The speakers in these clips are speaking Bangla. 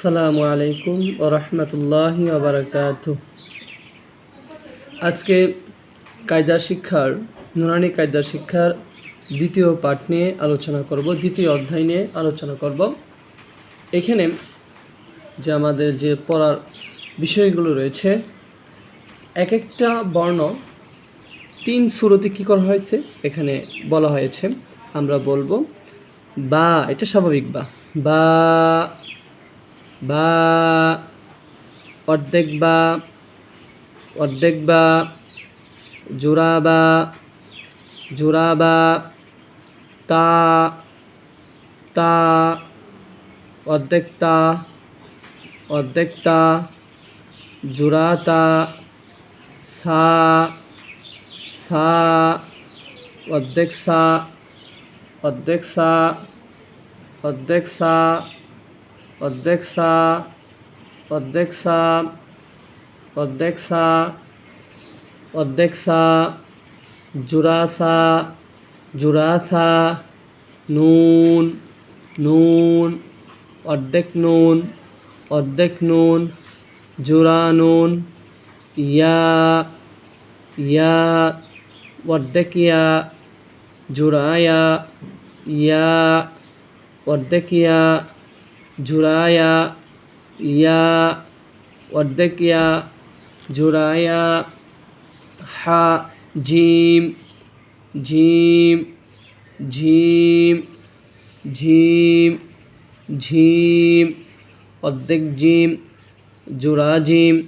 আসসালামু আলাইকুম ও রহমতুল্লাহি আবরকাত আজকে কায়দা শিক্ষার, নুরানি কায়দা শিক্ষার দ্বিতীয় পাঠ নিয়ে আলোচনা করব, দ্বিতীয় অধ্যায় নিয়ে আলোচনা করব। এখানে যে আমাদের যে পড়ার বিষয়গুলো রয়েছে এক একটা বর্ণ তিন সুরতে কী করা হয়েছে এখানে বলা হয়েছে, আমরা বলব, বা, এটা স্বাভাবিক বা বা বা অর্ধেক বা অর্ধেক বা জোড়া বা জোড়া বা তা তা অর্ধেক তা অর্ধেক তা জোড়া তা সা সা অর্ধেক সা অর্ধেক সা অর্ধেক সা অর্ধেক সা অর্ধেক সা অর্ধেক সা অর্ধেক সা জুরাসা জুরাসা নুন নুন অর্ধেক নুন অর্ধেক নুন জুরা নুন ইয়া ইয়া অর্ধেক ইয়া জুরায়া ইয়া অর্ধেক ইয়া झुराया या वर्धक या झुराया हा झीम झीम झीम झीम झीम अध्यक झीम जुरा झीम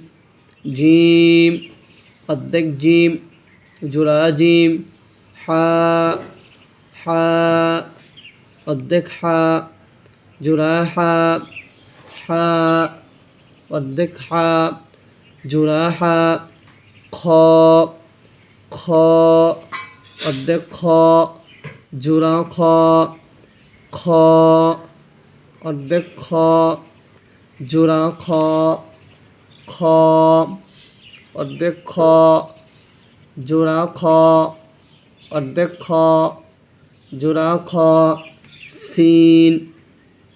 झीम अध्यक झीम जुरा झीम हा हा अध्यक हा জোড়া হা হা অর্ধেক হা জোড়া খ খ, অর্ধেক খ জোড়া খ খ, অর্ধেক খ জোড়া খ খ, অর্ধেক খ জোড়া খ, অর্ধেক খ জোড়া খ, সিন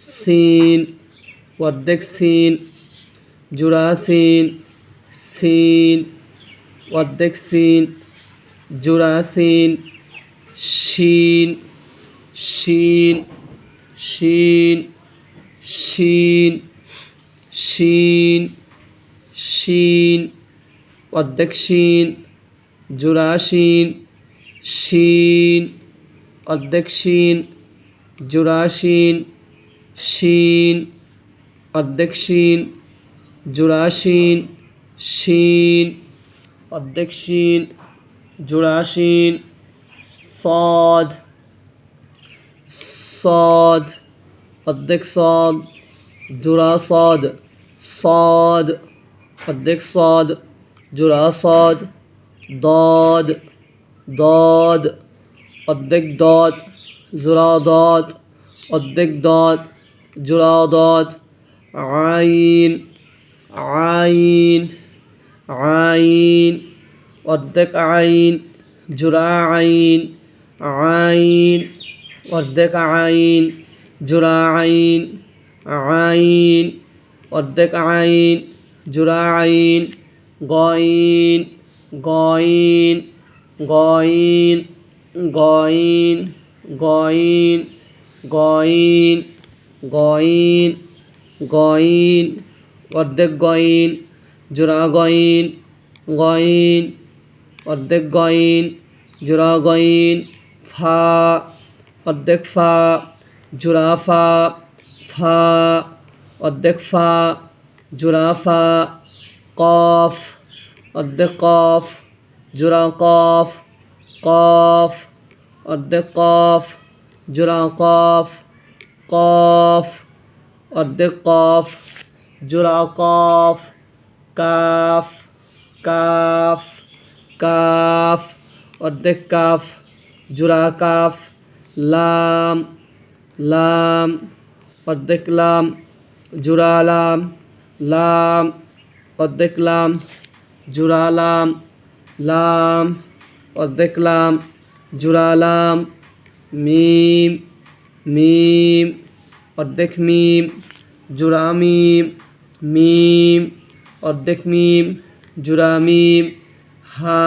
सीन, वर्धक सीन जुरासीन सीन वर्धक सीन जुरासीन शीन शीन शीन शीन शीन शीन अध्यक्षीन जुराशीन शीन अध्यक्षीन जुराशीन शीन, अध्यक्षीन जुराशीन शीन, अध्यक्षीन जुराशीन साध साध अध्यक्ष साध जुरासाद साद अध्यक्ष साद जुरासाद दाद दाद, अध्यक्ष जुरा जुरादात अध्यक्ष दात জোড়া আইন আইন আইন অর্ধেক আইন জোড়া আইন আইন অর্ধেক আইন জোড়া আইন আইন অর্ধেক আইন জোড়া আইন গইন গইন গইন গইন গইন গইন গইন গইন, অর্ধেক গইন, জোড়া গইন গইন, অর্ধেক গইন, জোড়া গইন, ফা, অর্ধেক ফা, জোড়া ফা ফা, অর্ধেক ফা, জোড়া ফা, কফ, অর্ধেক কফ, জোড়া কফ কফ, অর্ধেক কফ, জোড়া কফ কফ, অর্ধেক কফ, জোড়া কফ, কাফ কাফ কাফ, অর্ধেক কাফ, জোড়া কাফ, লাম লাম, অর্ধেক লাম, জোড়া লাম লাম, অর্ধেক লাম, জোড়া লাম লাম, অর্ধেক লাম, জোড়া লাম, মিম মিম, অর্ধেক মিম, জোড়া মিম মিম, অর্ধেক মিম, জোড়া মিম, হা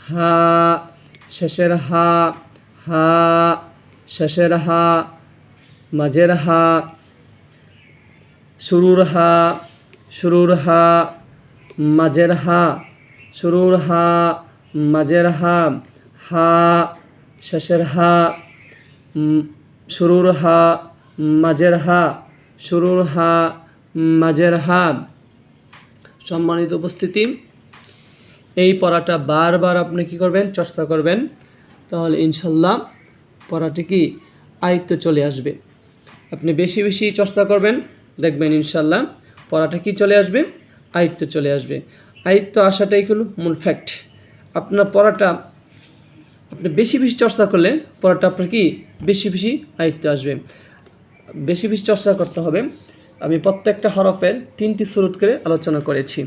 হা, শেষের হা হা, শেষের হা, মাঝের হা, শুরুর হা শুরুর হা, মাঝের হা, শুরুর হা, মাঝের হা হা, শেষের হা শুরুর হা মাঝের হা শুরুর হা মাঝের হা সম্মানিত উপস্থিতি, এই পড়াটা বারবার আপনি কি করবেন, চর্চা করবেন, তাহলে ইনশাল্লাহ পড়াটি কি আয়ত্ত চলে আসবে। আপনি বেশি বেশি চর্চা করবেন, দেখবেন ইনশাল্লাহ পড়াটা কি চলে আসবে, আয়ত্ত চলে আসবে। আয়ত্ত আসাটাই হলো মূল ফ্যাক্ট আপনার পড়াটা বেশি বেশি চর্চা করলে পড়াটা আপনার কি বেশি বেশি আয়ত্ত আসবে। বেশি বেশি চর্চা করতে হবে। আমি প্রত্যেকটা হরফের তিনটি সুরুত করে আলোচনা করেছি।